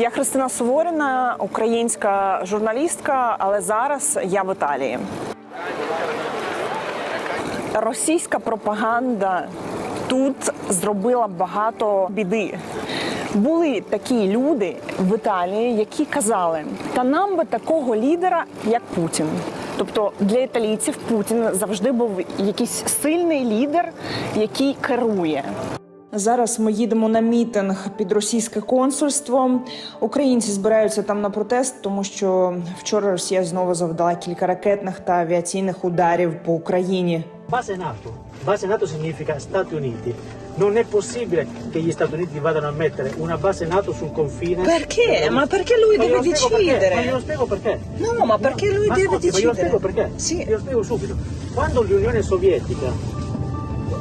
Я Христина Суворіна, українська журналістка, але зараз я в Італії. Російська пропаганда тут зробила багато біди. Були такі люди в Італії, які казали: та нам би такого лідера, як Путін. Тобто для італійців Путін завжди був якийсь сильний лідер, який керує. Зараз ми їдемо на мітинг під російське консульство. Українці збираються там на протест, тому що вчора Росія знову завдала кілька ракетних та авіаційних ударів по Україні. Base NATO. Base NATO significa Stati Uniti. Non è possibile che gli Stati Uniti vadano a mettere una base NATO sul confine. Perché? Ma perché lui Ma deve spiego perché. Ma glielo spiego perché. No, ma perché lui ma deve ascolti, decidere? Ma glielo spiego perché. Sì. Glielo spiego subito. Quando l'Unione Sovietica,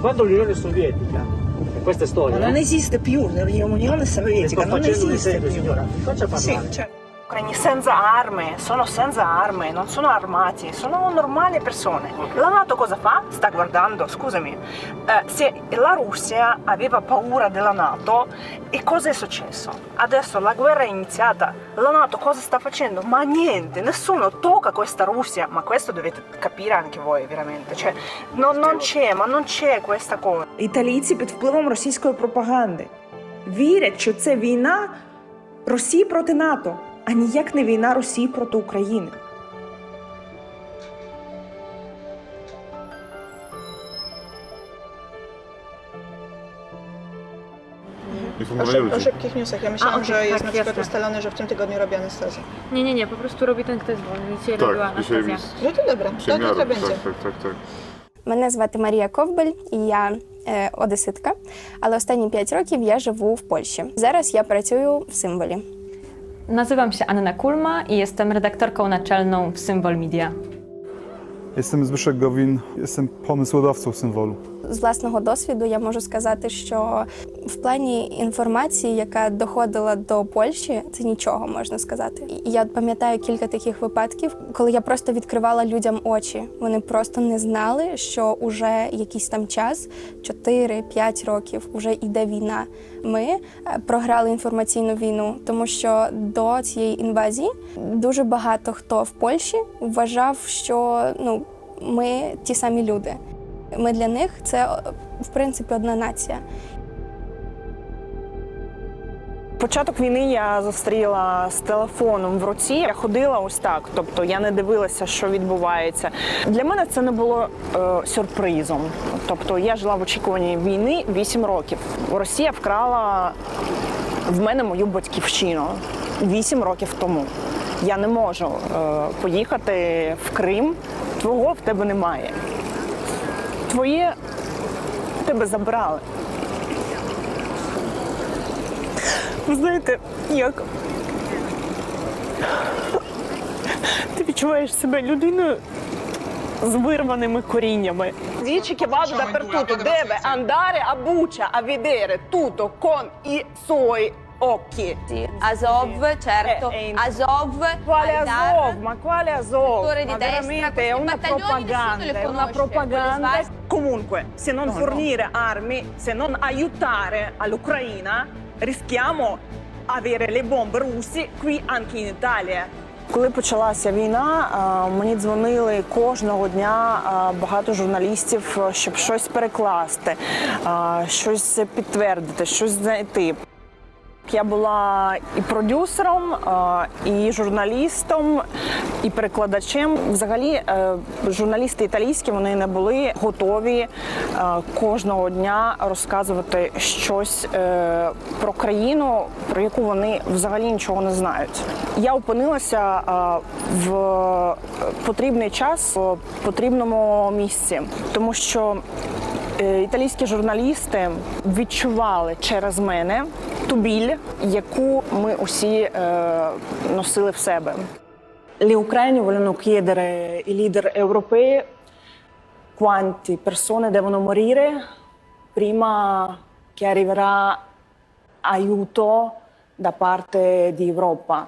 quando l'Unione Sovietica, e questa è storia. Non esiste più nell'Unione Sovietica, non esiste più. Esempio, signora, faccia parlare. Sì, cioè Ucraini senza armi, sono senza armi, non sono armati, sono normali persone. La Nato cosa fa? Sta guardando, scusami, eh, se la Russia aveva paura della Nato e cosa è successo? Adesso la guerra è iniziata, la Nato cosa sta facendo? Ma niente, nessuno tocca questa Russia, ma questo dovete capire anche voi veramente, cioè non, non c'è, ma non c'è questa cosa. Італійці під впливом російської пропаганди вірять, що це війна Росії проти НАТО, А ніяк не війна Росії проти України. O, Informowali szyb, o ludzi. szybkich newsach. Ja myślałam, A, okej, że jest tak, na przykład jasne. ustalone, że w tym tygodniu robi anestezję. Nie, nie, nie, po prostu robi ten test wolny. Dzisiaj robiła Tak, dzisiaj anestezja. jest No to dobra, to przemiary. jutro będzie. Tak, tak, tak, tak. Мене звати Марія Ковбель, і я е, одеситка. Але останні 5 років я живу в Польщі. Зараз я працюю в символі. Nazywam się Anna Kulma i jestem redaktorką naczelną w Symbol Media. Jestem Zbyszek Gowin, jestem pomysłodawcą symbolu. З власного досвіду я можу сказати, що в плані інформації, яка доходила до Польщі, це нічого можна сказати. Я пам'ятаю кілька таких випадків, коли я просто відкривала людям очі. Вони просто не знали, що уже якийсь там час, 4-5 років, вже йде війна. Ми е, програли інформаційну війну, тому що до цієї інвазії дуже багато хто в Польщі вважав, що ну ми ті самі люди. Ми для них це в принципі одна нація. Початок війни я зустріла з телефоном в руці. Я ходила ось так, тобто я не дивилася, що відбувається. Для мене це не було е, сюрпризом. Тобто я жила в очікуванні війни 8 років. Росія вкрала в мене мою батьківщину 8 років тому. Я не можу е, поїхати в Крим. Твого в тебе немає. Твоє тебе забрали. Ви знаєте, як ти відчуваєш себе людиною з вирваними коріннями. Dici che vado dappertutto, deve andare a Bucia a vedere tutto con occhi. Azov, certo. Eh, eh, Azov, Quale Aidar, Azov? Ma quale Azov? Ma destra, veramente è una propaganda, è una propaganda. Comunque, se non no, fornire no. armi, se non aiutare all'Ucraina, rischiamo avere le bombe russi qui anche in Italia. Коли почалася війна, е, мені дзвонили кожного дня е, багато журналістів, е, щоб щось перекласти, е, щось підтвердити, щось знайти. Я була і продюсером, е, і журналістом, і перекладачем. Взагалі, е, журналісти італійські вони не були готові е, кожного дня розказувати щось про країну, про яку вони взагалі нічого не знають. Я опинилася в потрібний час в потрібному місці, тому що Італійські журналісти відчували через мене ту біль, яку ми усі е, носили в себе. Le Ucraine vogliono chiedere ai leader europei quante persone devono morire prima che arriverà aiuto da parte di Europa.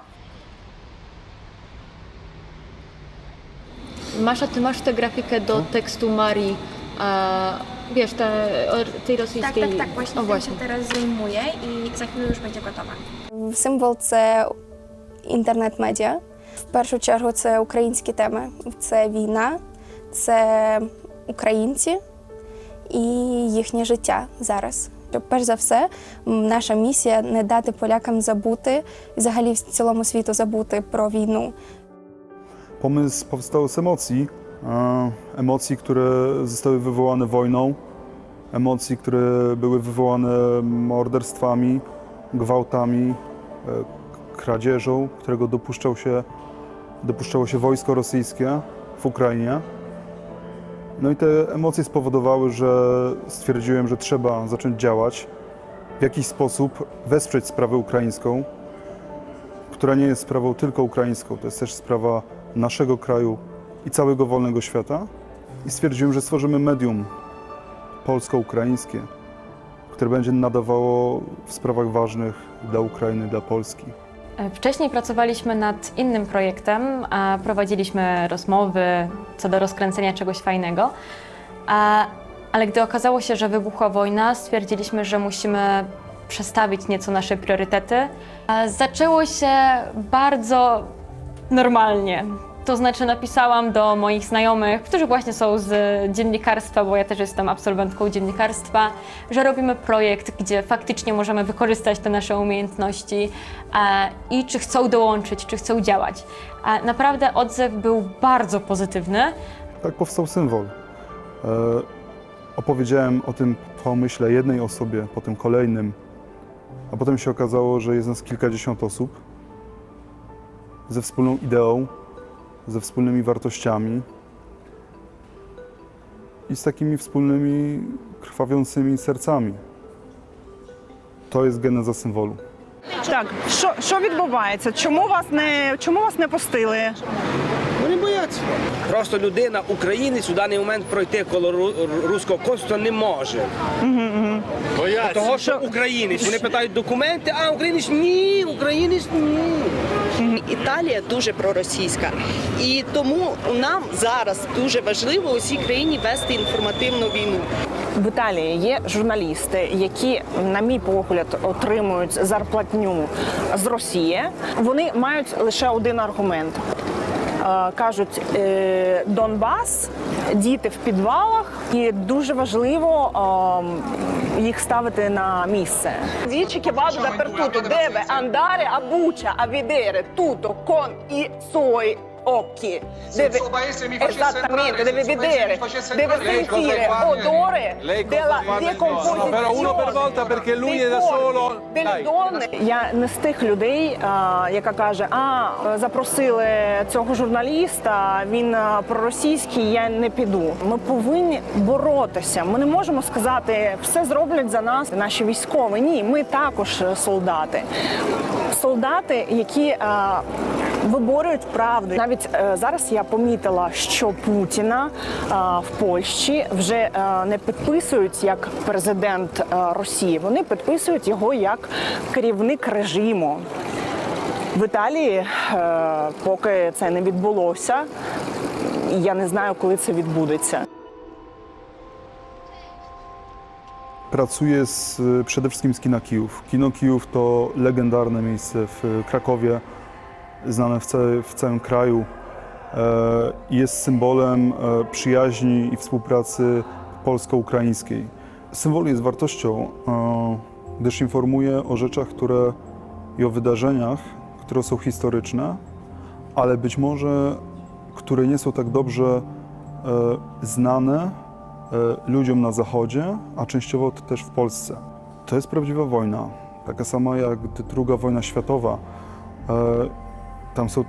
Masza, ty masz tę grafikę do tekstu Marii e, wiesz, te, tej Tak, rosyjskiej... tak, tak, właśnie, o, tym właśnie. się teraz zajmuję i za chwilę już będzie gotowa. Символ це інтернет-медіа. В першу чергу це українські теми, це війна, це українці і їхнє життя зараз. Щоб, Перш за все, м, наша місія не дати полякам забути, і взагалі в цілому світу забути про війну. Pomysł powstał z emocji, emocji, które zostały wywołane wojną, emocji, które były wywołane morderstwami, gwałtami, e, kradzieżą, którego dopuszczał się, dopuszczało się wojsko rosyjskie w Ukrainie. No i te emocje spowodowały, że stwierdziłem, że trzeba zacząć działać, w jakiś sposób wesprzeć sprawę ukraińską, która nie jest sprawą tylko ukraińską, to jest też sprawa naszego kraju i całego wolnego świata. I stwierdziłem, że stworzymy medium polsko-ukraińskie, które będzie nadawało w sprawach ważnych dla Ukrainy, dla Polski. Wcześniej pracowaliśmy nad innym projektem, a prowadziliśmy rozmowy co do rozkręcenia czegoś fajnego. A, ale gdy okazało się, że wybuchła wojna, stwierdziliśmy, że musimy przestawić nieco nasze priorytety. A Zaczęło się bardzo normalnie. To znaczy napisałam do moich znajomych, którzy właśnie są z dziennikarstwa, bo ja też jestem absolwentką dziennikarstwa, że robimy projekt, gdzie faktycznie możemy wykorzystać te nasze umiejętności e, i czy chcą dołączyć, czy chcą działać. A naprawdę odzew był bardzo pozytywny. Tak powstał symbol. E, opowiedziałem o tym pomyśle jednej osobie, potem kolejnym, a potem się okazało, że jest nas kilkadziesiąt osób ze wspólną ideą, ze wspólnymi wartościami i z takimi wspólnymi krwawiącymi sercami. To jest geneza symbolu. Так, що, що відбувається? Чому вас не чому вас не пустили? Вони бояться. Просто людина, українець у даний момент пройти коло руського консульства не може. Бояться. Того, що українець. Вони питають документи, а українець ні, українець ні. Італія дуже проросійська, і тому нам зараз дуже важливо усій країні вести інформативну війну. В Італії є журналісти, які, на мій погляд, отримують зарплатню з Росії. Вони мають лише один аргумент. Е, Кажуть, е, Донбас, діти в підвалах, і дуже важливо ем, їх ставити на місце. Dappertutto, deve andare a Bucia a vedere tutto con i suoi occhi. Deve, esattamente, deve vedere, deve sentire odore della decomposizione. però uno per volta perché lui è da solo. Delle donne. Я не з тих людей, яка каже, а запросили цього журналіста, він проросійський, я не піду. Ми повинні боротися. Ми не можемо сказати, все зроблять за нас наші військові. Ні, ми також солдати. Солдати, які виборюють правду. Навіть е, зараз я помітила, що Путіна а, в Польщі вже е, не підписують як президент е, Росії. Вони підписують його як керівник режиму. В Італії, е, поки це не відбулося, я не знаю, коли це відбудеться. Pracuję z, przede wszystkim z Kina Kijów. Kino Kijów to legendarne miejsce w Krakowie, znane w, całe, w całym kraju. E, jest symbolem e, przyjaźni i współpracy polsko-ukraińskiej. Symbol jest wartością, e, gdyż informuje o rzeczach, które i o wydarzeniach, które są historyczne, ale być może które nie są tak dobrze znane ludziom na Zachodzie, a częściowo też w Polsce. To jest prawdziwa wojna, taka sama jak druga wojna światowa. Tam są,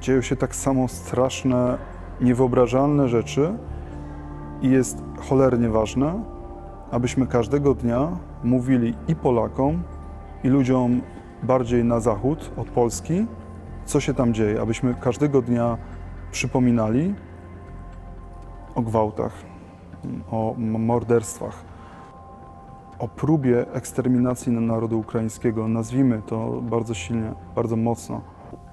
dzieją się tak samo straszne, niewyobrażalne rzeczy i jest cholernie ważne, abyśmy każdego dnia mówili i Polakom, i ludziom bardziej na zachód od Polski, co się tam dzieje, abyśmy każdego dnia przypominali o gwałtach, o morderstwach, o próbie eksterminacji narodu ukraińskiego. Nazwijmy to bardzo silnie, bardzo mocno.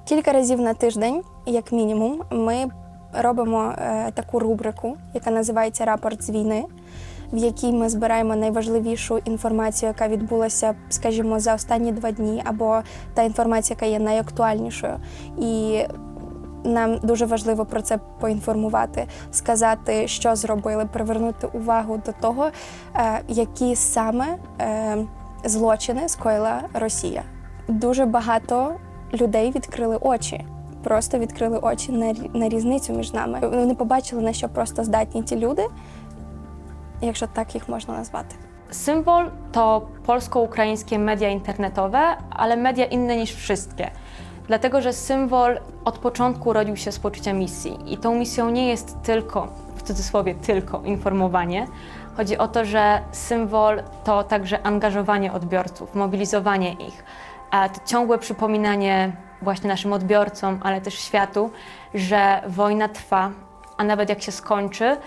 Кілька разів на тиждень, як мінімум, ми робимо е, таку рубрику, яка називається Рапорт з війни. в якій ми збираємо найважливішу інформацію, яка відбулася, скажімо, за останні два дні, або та інформація, яка є найактуальнішою. І нам дуже важливо про це поінформувати, сказати, що зробили, привернути увагу до того, е, які саме е, злочини скоїла Росія. Дуже багато людей відкрили очі. Просто відкрили очі на, рі- на різницю між нами. Вони побачили, на що просто здатні ті люди, якщо так їх можна naзвати. Symbol to polsko-ukraińskie media internetowe, ale media inne niż wszystkie. Dlatego, że symbol od początku rodził się z poczucia misji. I tą misją nie jest tylko, w cudzysłowie, tylko informowanie. Chodzi o to, że symbol to także angażowanie odbiorców, mobilizowanie ich, a to ciągłe przypominanie właśnie naszym odbiorcom, ale też światu, że wojna trwa, a nawet jak się skończy,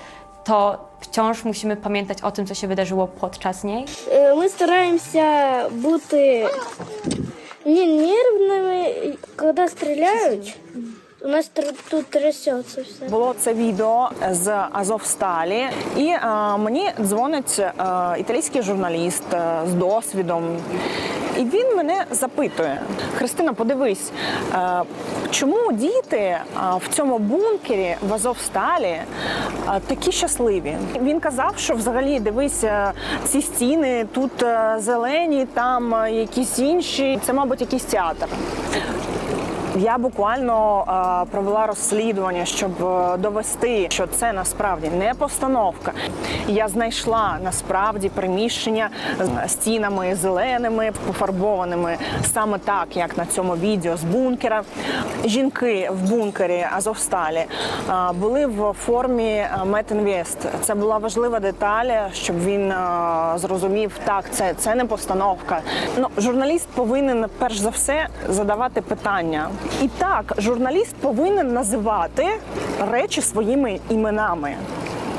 to wciąż musimy pamiętać o tym, co się wydarzyło podczas niej. E, my staramy się być nie nerwnymi, kiedy strzelają. У нас тут трясеться все. Було це відео з Азовсталі, і е, мені дзвонить е, італійський журналіст е, з досвідом. І він мене запитує: Христина, подивись, е, чому діти е, в цьому бункері в Азовсталі е, такі щасливі? Він казав, що взагалі дивись, ці стіни тут е, зелені, там е, якісь інші. Це, мабуть, якийсь театр. Я буквально е, провела розслідування, щоб е, довести, що це насправді не постановка. Я знайшла насправді приміщення з стінами зеленими, пофарбованими саме так, як на цьому відео з бункера. Жінки в бункері Азовсталі е, були в формі Метінвест. Це була важлива деталь, щоб він е, зрозумів, так, це, це не постановка. Ну, журналіст повинен перш за все задавати питання. І так, журналіст повинен називати речі своїми іменами.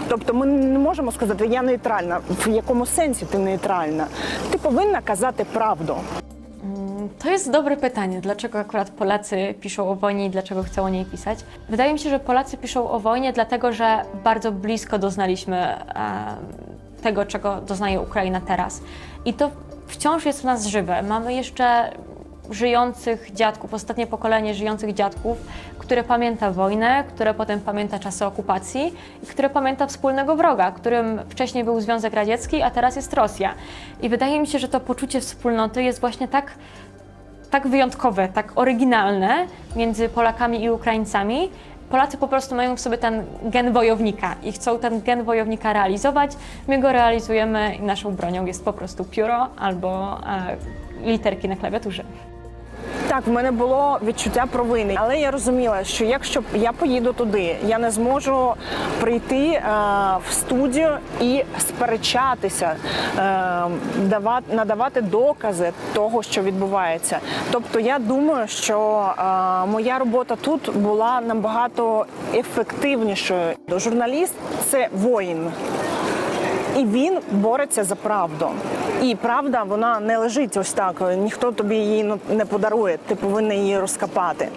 Тобто ми не можемо сказати, я нейтральна. В якому сенсі ти нейтральна? Ти повинна казати правду. To jest dobre pytanie, dlaczego akurat Polacy piszą o wojnie i dlaczego chcą o niej pisać. Wydaje mi się, że Polacy piszą o wojnie dlatego, że bardzo blisko doznaliśmy e, tego, czego doznaje Ukraina teraz. I to wciąż jest w nas żywe. Mamy jeszcze żyjących dziadków, ostatnie pokolenie żyjących dziadków, które pamięta wojnę, które potem pamięta czasy okupacji i które pamięta wspólnego wroga, którym wcześniej był Związek Radziecki, a teraz jest Rosja. I wydaje mi się, że to poczucie wspólnoty jest właśnie tak tak wyjątkowe, tak oryginalne między Polakami i Ukraińcami. Polacy po prostu mają w sobie ten gen wojownika i chcą ten gen wojownika realizować. My go realizujemy i naszą bronią jest po prostu pióro albo e, literki na klawiaturze. Так, в мене було відчуття провини, але я розуміла, що якщо я поїду туди, я не зможу прийти е, в студію і сперечатися, е, давати, надавати докази того, що відбувається. Тобто, я думаю, що е, моя робота тут була набагато ефективнішою. Журналіст це воїн. І він бореться за правду. І правда, вона не лежить ось так. Ніхто тобі її ну, не подарує. Ти повинен її розкопати.